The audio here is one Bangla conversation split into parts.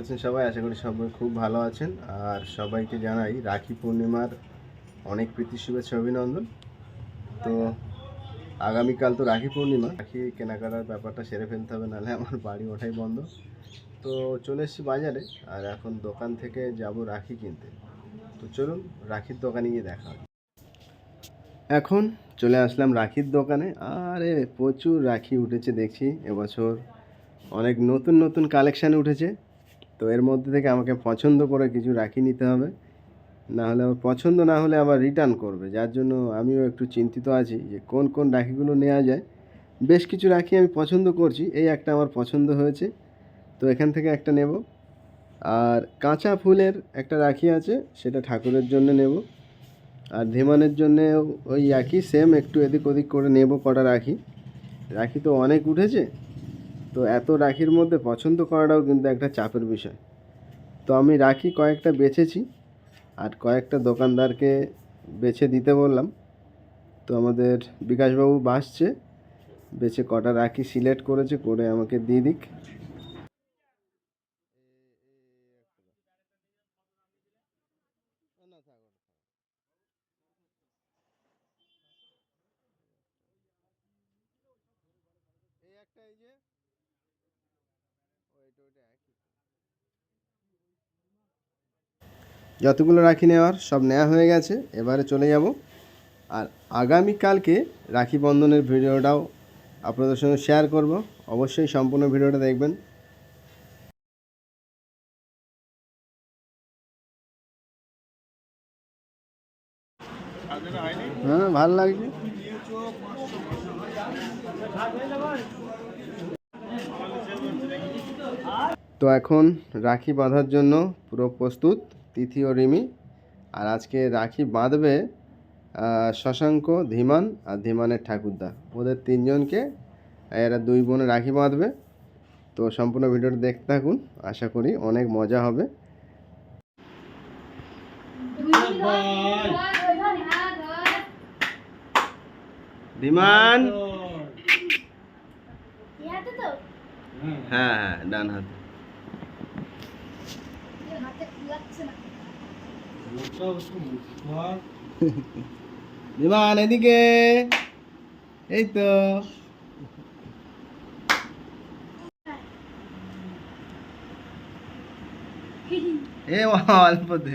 আছেন সবাই, আশা করি সবাই খুব ভালো আছেন। আর সবাইকে জানাই রাখি পূর্ণিমার অনেক প্রীতি, শুভেচ্ছা, অভিনন্দন। তো আগামীকাল তো রাখি পূর্ণিমা। রাখি কেনাকাটার ব্যাপারটা সেরে ফেলতে হবে, নাহলে আমার বাড়ি ওঠাই বন্ধ। তো চলে এসেছি বাজারে, আর এখন দোকান থেকে যাব রাখি কিনতে। তো চলুন রাখির দোকানে গিয়ে দেখা হবে। এখন চলে আসলাম রাখির দোকানে। আরে প্রচুর রাখি উঠেছে, দেখছি এবছর অনেক নতুন নতুন কালেকশান উঠেছে। তো এর মধ্যে থেকে আমাকে পছন্দ করে কিছু রাখি নিতে হবে। না হলে আমার পছন্দ না হলে আবার রিটার্ন করবে। যার জন্য আমিও একটু চিন্তিত আছি যে কোন কোন রাখিগুলো নেওয়া যায়। বেশ কিছু রাখি আমি পছন্দ করছি। এই একটা আমার পছন্দ হয়েছে। তো এখান থেকে একটা নেব। আর কাঁচা ফুলের একটা রাখি আছে, সেটা ঠাকুরের জন্য নেব। আর ধেমানের জন্য ওই একই সেম একটু এদিক ওদিক করে নেব কটা রাখি। রাখি তো অনেক উঠেছে। তো এত রাখির মধ্যে পছন্দ করাটাও কিন্তু একটা চাপের বিষয়। তো আমি রাখি কয়েকটা বেছেছি, আর কয়েকটা দোকানদারকে বেছে দিতে বললাম। তো আমাদের বিকাশবাবু বাসছে, বেছে কটা রাখি সিলেক্ট করেছে, করে আমাকে দিয়ে দিক। যতগুলো রাখি নেওয়ার সব নেওয়া হয়ে গেছে, এবারে চলে যাব। আর আগামীকালকে রাখি বন্ধনের ভিডিওটাও আপনাদের সঙ্গে শেয়ার করব। অবশ্যই সম্পূর্ণ ভিডিওটা দেখবেন। হ্যাঁ ভালো লাগছে। তো এখন রাখি বাঁধার জন্য পুরো প্রস্তুত তিথি ও রিমি। আর আজকে রাখি বাঁধবে শশাঙ্ক ধীমান আর ধীমানের ঠাকুরদা। ওদের তিনজনকে এরা দুই বোনে রাখি বাঁধবে। তো সম্পূর্ণ ভিডিওটা দেখতে থাকুন আশা করি অনেক মজা হবে। ধীমান! হ্যাঁ হ্যাঁ ডান হাতে। বিমান এদিকে। এই তো। এ অল্পতে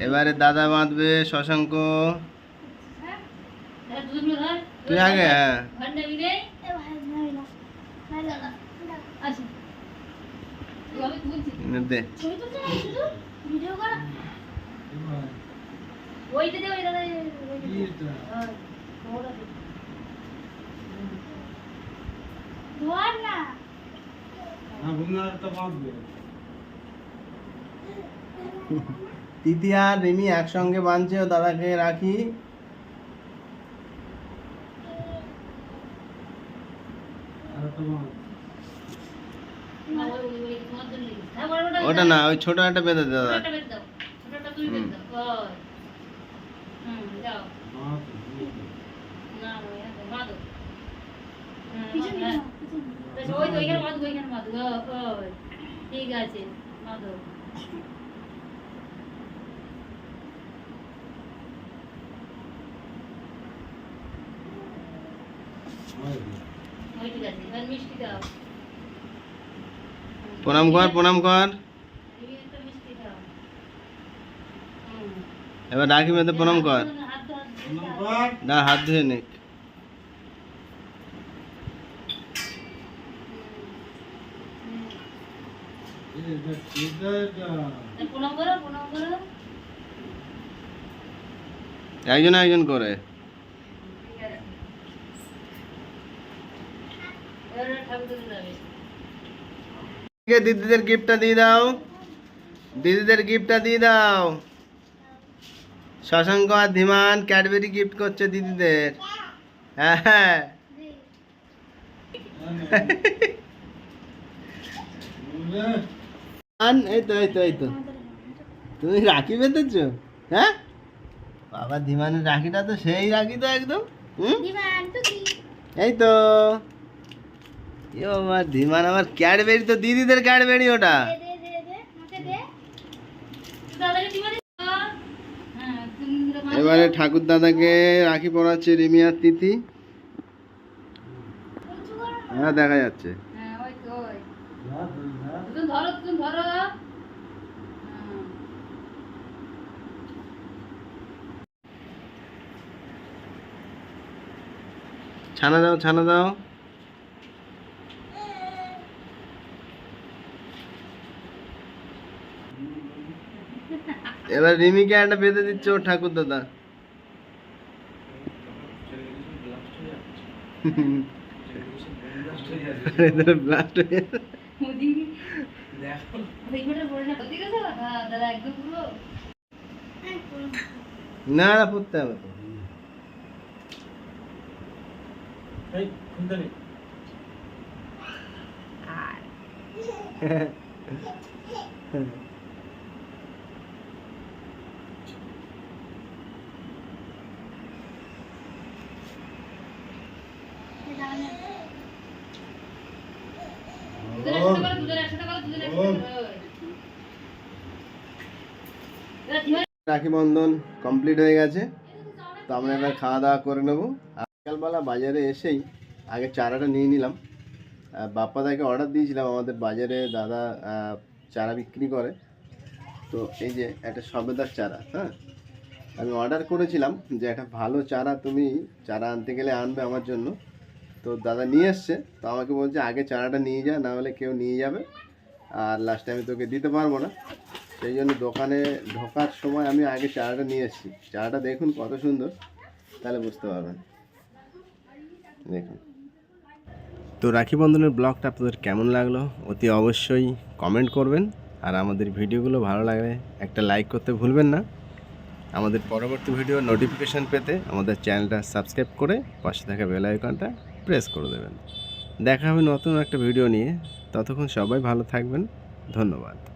এবারে দাদা বাঁধবে শশাঙ্ক। তুই আগে হ্যাঁ। দে। ওইটা দে ওইটা দে ধর না তিতি রিমি একসঙ্গে বাঁধছে ও দাদাকে রাখি। ওটা না, ওই ছোট একটা বেঁধে দাদা। ঠিক আছে মাধব ওই ঠিক আছে এবার মিষ্টি দাও প্রণাম কর প্রণাম কর। এই একটা মিষ্টি দাও। হুম এবার রাখি বেঁধে প্রণাম কর। হাত হাত না হাত ধুয়ে নিক প্রণাম করো প্রণাম করো। একজন একজন করে এবারে ঠাকুর দিতে যাবে কে দিদিদের গিফটটা দিয়ে দাও? দিদিদের গিফটটা দিয়ে দাও। শশাঙ্ক আর ধীমান ক্যাডবেরি গিফট করছে দিদিদের। হ্যাঁ হ্যাঁ। এই তো এই তো এই তো। তুমি রাখি বেঁধেছ? হ্যাঁ? বাবা ধীমানের রাখিটা তো সেই রাখি তো একদম। হুম? এই তো। এ বাবা ধীমান আমার ক্যাডবেরি তো দিদিদের ক্যাডবেরি ওটা। হ্যাঁ এবারে ঠাকুর দাদাকে রাখি পরাচ্ছে রিমি আর তিথি হ্যাঁ দেখা যাচ্ছে। ওই তো ওই। তুমি ধরো তুমি ধরো। ছানা দাও ছানা দাও। এবার রিমিকে একটা বেঁধে দিচ্ছে ওর ঠাকুর দাদা। হয়ে না হ্যাঁ না, পড়তে হবে দুজন একসাথে করো দুজন একসাথে করো দুজন একসাথে করো দাদা দিবা রাখি বন্ধন কমপ্লিট হয়ে গেছে। তো আমরা এবার খাওয়া দাওয়া করে নেব। আর সকালবেলা বাজারে এসেই আগে চারাটা নিয়ে নিলাম। আহ, বাপ্পাদাকে অর্ডার দিয়েছিলাম আমাদের বাজারে দাদা চারা বিক্রি করে। তো এই যে একটা সবেদার চারা হ্যাঁ? আমি অর্ডার করেছিলাম যে একটা ভালো চারা তুমি চারা আনতে গেলে আনবে আমার জন্য। তো দাদা নিয়ে এসছে, তো আমাকে বলছে আগে চারাটা নিয়ে যা, না হলে কেউ নিয়ে যাবে। আর লাস্টে আমি তোকে দিতে পারব না। সেই জন্য দোকানে ঢোকার সময় আমি আগে চারাটা নিয়ে এসেছি। চারাটা দেখুন কত সুন্দর, তাহলে বুঝতে পারবেন। দেখুন। তো রাখি বন্ধনের ব্লগটা আপনাদের কেমন লাগল? অতি অবশ্যই কমেন্ট করবেন। আর আমাদের ভিডিওগুলো ভালো লাগলে একটা লাইক করতে ভুলবেন না। আমাদের পরবর্তী ভিডিও নোটিফিকেশান পেতে আমাদের চ্যানেলটা সাবস্ক্রাইব করে পাশে থাকা বেল আইকনটা প্রেস করে দেবেন। দেখা হবে নতুন একটা ভিডিও নিয়ে। ততক্ষণ সবাই ভালো থাকবেন। ধন্যবাদ।